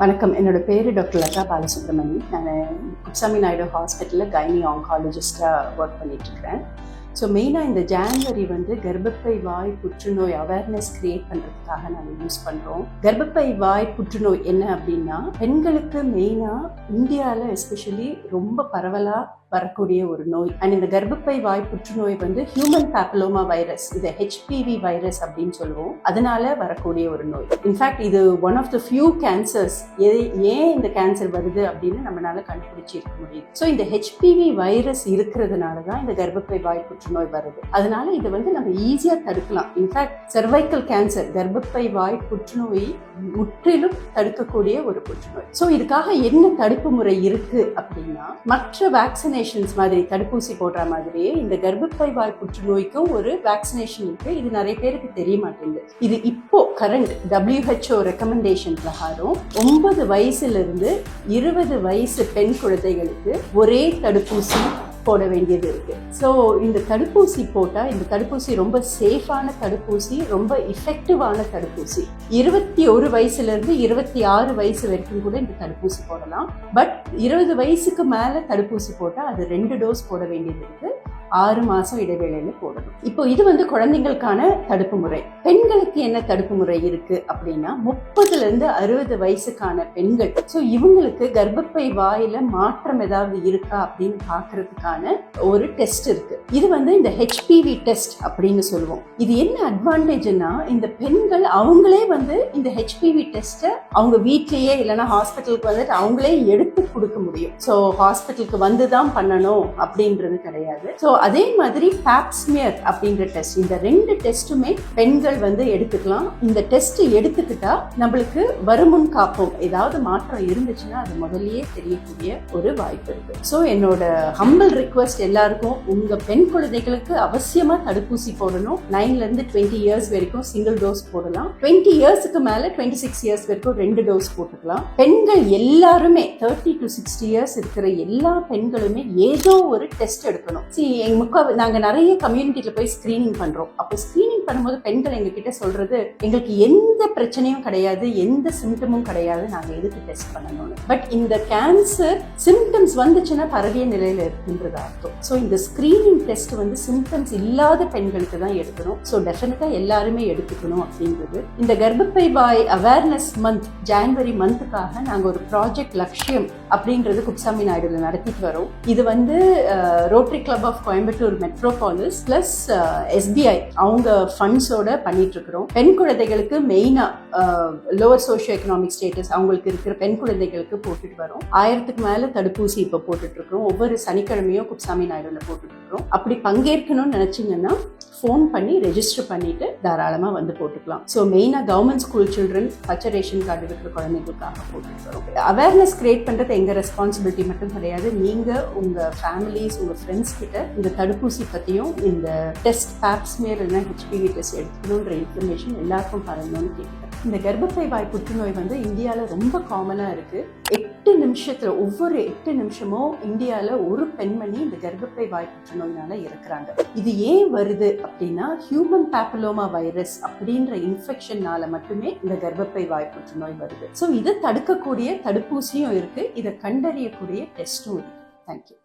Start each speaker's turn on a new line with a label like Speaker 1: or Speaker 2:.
Speaker 1: வணக்கம். என்னோட பேர் டாக்டர் லதா பாலசுப்ரமணி. நான் குப்சாமி நாயுடு ஹாஸ்பிட்டலில் கைனி ஆங்காலஜிஸ்டாக ஒர்க் பண்ணிட்டுருக்கிறேன் ஸோ மெயினாக இந்த ஜான்வரி வந்து கர்ப்பப்பை வாய் புற்றுநோய் அவேர்னஸ் கிரியேட் பண்ணுறதுக்காக நாங்கள் யூஸ் பண்ணுறோம் கர்ப்பப்பை வாய் புற்றுநோய் என்ன அப்படின்னா பெண்களுக்கு மெயினாக இந்தியாவில் எஸ்பெஷலி ரொம்ப பரவலாக வரக்கூடிய ஒரு நோய். அண்ட் இந்த கர்ப்பப்பை வாய் புற்றுநோய் வந்து ஹியூமன் பேப்பலோமா வைரஸ் இது ஹெச்பிவி வைரஸ் அப்படின்னு சொல்லுவோம். அதனால வரக்கூடிய ஒரு நோய். இன்ஃபேக்ட் இது one of the few cancers ஏன் இந்த கேன்சர் வருது அப்படின்னு நம்மளால கண்டுபிடிச்சி இருக்க முடியுது. ஸோ இந்த ஹெச்பிவி வைரஸ் இருக்கிறதுனால தான் இந்த கர்ப்பப்பை வாய் புற்றுநோய் வருது. அதனால இதை வந்து நம்ம ஈஸியாக தடுக்கலாம். இன்ஃபேக்ட் செர்வைக்கல் கேன்சர் கர்ப்பப்பை வாய் புற்றுநோய் முற்றிலும் தடுக்கக்கூடிய ஒரு புற்றுநோய். ஸோ இதுக்காக என்ன தடுப்பு முறை இருக்கு அப்படின்னா மற்ற வேக்சினேஷன்ஸ் மாதிரி தடுப்பூசி போடுற மாதிரியே இந்த கர்ப்பப்பை வாய் புற்றுநோய்க்கும் ஒரு வேக்சினேஷன் இருக்கு. இது நிறைய பேருக்கு தெரிய மாட்டேங்குது. இது இப்போ கரண்ட் டபிள்யூஹெச்ஓ ரெக்கமெண்டேஷன் பிரகாரம் ஒன்பது வயசுல இருந்து இருபது வயசு பெண் குழந்தைகளுக்கு ஒரே தடுப்பூசி போட வேண்டியது இருக்கு. ஸோ இந்த தடுப்பூசி போட்டால் இந்த தடுப்பூசி ரொம்ப சேஃபான தடுப்பூசி ரொம்ப இஃபெக்டிவான தடுப்பூசி. இருபத்தி ஒரு வயசுலேருந்து இருபத்தி ஆறு வயசு வரைக்கும் கூட இந்த தடுப்பூசி போடலாம். பட் இருபது வயசுக்கு மேலே தடுப்பூசி போட்டால் அது ரெண்டு டோஸ் போட வேண்டியது இருக்குது ஆறு மாதம் இடைவேளையில் போடணும். இப்போ இது வந்து குழந்தைங்களுக்கான தடுப்பு முறை. பெண்களுக்கு என்ன தடுப்பு முறை இருக்கு அப்படின்னா முப்பதுல இருந்து அறுபது வயசுக்கான பெண்கள். ஸோ இவங்களுக்கு கர்ப்பப்பை வாயில மாற்றம் ஏதாவது இருக்கா அப்படின்னு பாக்குறதுக்கான ஒரு டெஸ்ட் இருக்கு. இது வந்து இந்த ஹெச்பிவி டெஸ்ட் அப்படின்னு சொல்லுவோம். இது என்ன அட்வான்டேஜ்னா இந்த பெண்கள் அவங்களே வந்து இந்த ஹெச்பிவி டெஸ்ட்டை அவங்க வீட்லயே இல்லைன்னா ஹாஸ்பிட்டலுக்கு வந்துட்டு அவங்களே எடுத்து கொடுக்க முடியும். ஸோ ஹாஸ்பிட்டலுக்கு வந்து தான் பண்ணணும் அப்படின்றது கிடையாது. ஸோ அதே மாதிரி பேப்ஸ்மியர் அப்படின்ற டெஸ்ட் இந்த ரெண்டு டெஸ்ட்டுமே பெண்கள் வந்து எடுத்துக்கலாம். இந்த டெஸ்ட் எடுத்துக்கிட்டா நம்மளுக்கு வருமுன் காப்போம். ஏதாவது மாற்றம் இருந்துச்சுன்னா அது முதல்லயே தெரியக்கூடிய ஒரு வாய்ப்பு இருக்கு. ஸோ என்னோட ஹம்பிள் ரிக்வஸ்ட் எல்லாருக்கும் உங்க பெண் குழந்தைகளுக்கு அவசியமா தடுப்பூசி போடணும். நைன்ல இருந்து டுவெண்ட்டி இயர்ஸ் வரைக்கும் சிங்கிள் டோஸ் போடலாம். டுவெண்ட்டி இயர்ஸ்க்கு மேல டுவெண்ட்டி சிக்ஸ் இயர்ஸ் வரைக்கும் ரெண்டு டோஸ் போட்டுக்கலாம். பெண்கள் எல்லாருமே தேர்ட்டி டு சிக்ஸ்டி இயர்ஸ் இருக்கிற எல்லா பெண்களுமே ஏதோ ஒரு டெஸ்ட் எடுக்கணும். சி முக்கால் நாங்க நிறைய கம்யூனிட்டியில் போய் ஸ்க்ரீனிங் பண்றோம். அப்போ ஸ்க்ரீனிங் பண்ணும்போது பெண்கள் எங்ககிட்ட சொல்றது எங்களுக்கு எந்த பிரச்சனையும் கிடையாது எந்த சிம்டமும் கிடையாது நாங்கள் எதுக்கு டெஸ்ட் பண்ணணும்னு. பட் இந்த கேன்சர் சிம்டம்ஸ் வந்துச்சுன்னா பரவிய நிலையில இருக்குன்றது அர்த்தம். ஸோ இந்த ஸ்கிரீனிங் டெஸ்ட் வந்து சிம்டம்ஸ் இல்லாத பெண்களுக்கு தான் எடுக்கணும். ஸோ டெஃபினட்டா எல்லாருமே எடுத்துக்கணும் அப்படின்றது. இந்த கர்ப்பப்பை பாய் அவேர்னஸ் மந்த் ஜான்வரி மந்த்துக்காக நாங்கள் ஒரு ப்ராஜெக்ட் லட்சியம் அப்படின்றது குப்சாமி நாயுடுல நடத்திட்டு வரோம். இது வந்து rotary club of Coimbatore metropolis plus SBI அவங்க ஃபண்ட்ஸோட பண்ணிட்டு இருக்கிறோம் பெண் குழந்தைகளுக்கு மெயினா லோவர் சோஷியோ எக்கனாமிக் ஸ்டேட்டஸ் அவங்களுக்கு இருக்கிற பெண் குழந்தைகளுக்கு போட்டுட்டு வரோம். ஆயிரத்துக்கு மேல தடுப்பூசி இப்போ போட்டுட்டு இருக்கிறோம் ஒவ்வொரு சனிக்கிழமையும் குப்சாமி நாயுடுல போட்டுட்டு இருக்கிறோம் அப்படி பங்கேற்கணும்னு நினைச்சீங்கன்னா ஃபோன் பண்ணி ரெஜிஸ்டர் பண்ணிட்டு தாராளமாக வந்து போட்டுக்கலாம். ஸோ மெயினாக கவர்மெண்ட் ஸ்கூல் சில்ட்ரன் பச்சை ரேஷன் கார்டு இருக்கிற குழந்தைங்களுக்காக போட்டுட்டு அவேர்னஸ் கிரியேட் பண்ணுறது எங்கள் ரெஸ்பான்சிபிலிட்டி மட்டும் கிடையாது. நீங்கள் உங்கள் ஃபேமிலிஸ் உங்கள் ஃப்ரெண்ட்ஸ் கிட்ட இந்த தடுப்பூசி பற்றியும் இந்த டெஸ்ட் பேப்ஸ்மேர் இல்லைன்னா ஹெச்பிவி டெஸ்ட் எடுக்கணுன்ற இன்ஃபர்மேஷன் எல்லாருக்கும் பரவணும்னு கேட்குறேன் இந்த கர்ப்பப்பை வாய் புற்றுநோய் வந்து இந்தியாவில் ரொம்ப காமனாக இருக்குது எட்டு நிமிஷத்தில் ஒவ்வொரு எட்டு நிமிஷமும் இந்தியாவில் ஒரு பெண்மணி இந்த கர்ப்பப்பை வாய் புற்றுநோயினால இருக்கிறாங்க இது ஏன் வருது அப்படின்னா ஹியூமன் பேப்பலோமா வைரஸ் அப்படின்ற இன்ஃபெக்ஷன்னால மட்டுமே இந்த கர்ப்பப்பை வாய் புற்றுநோய் வருது. ஸோ இதை தடுக்கக்கூடிய தடுப்பூசியும் இருக்குது இதை கண்டறியக்கூடிய டெஸ்ட்டும் இருக்குது தேங்க்யூ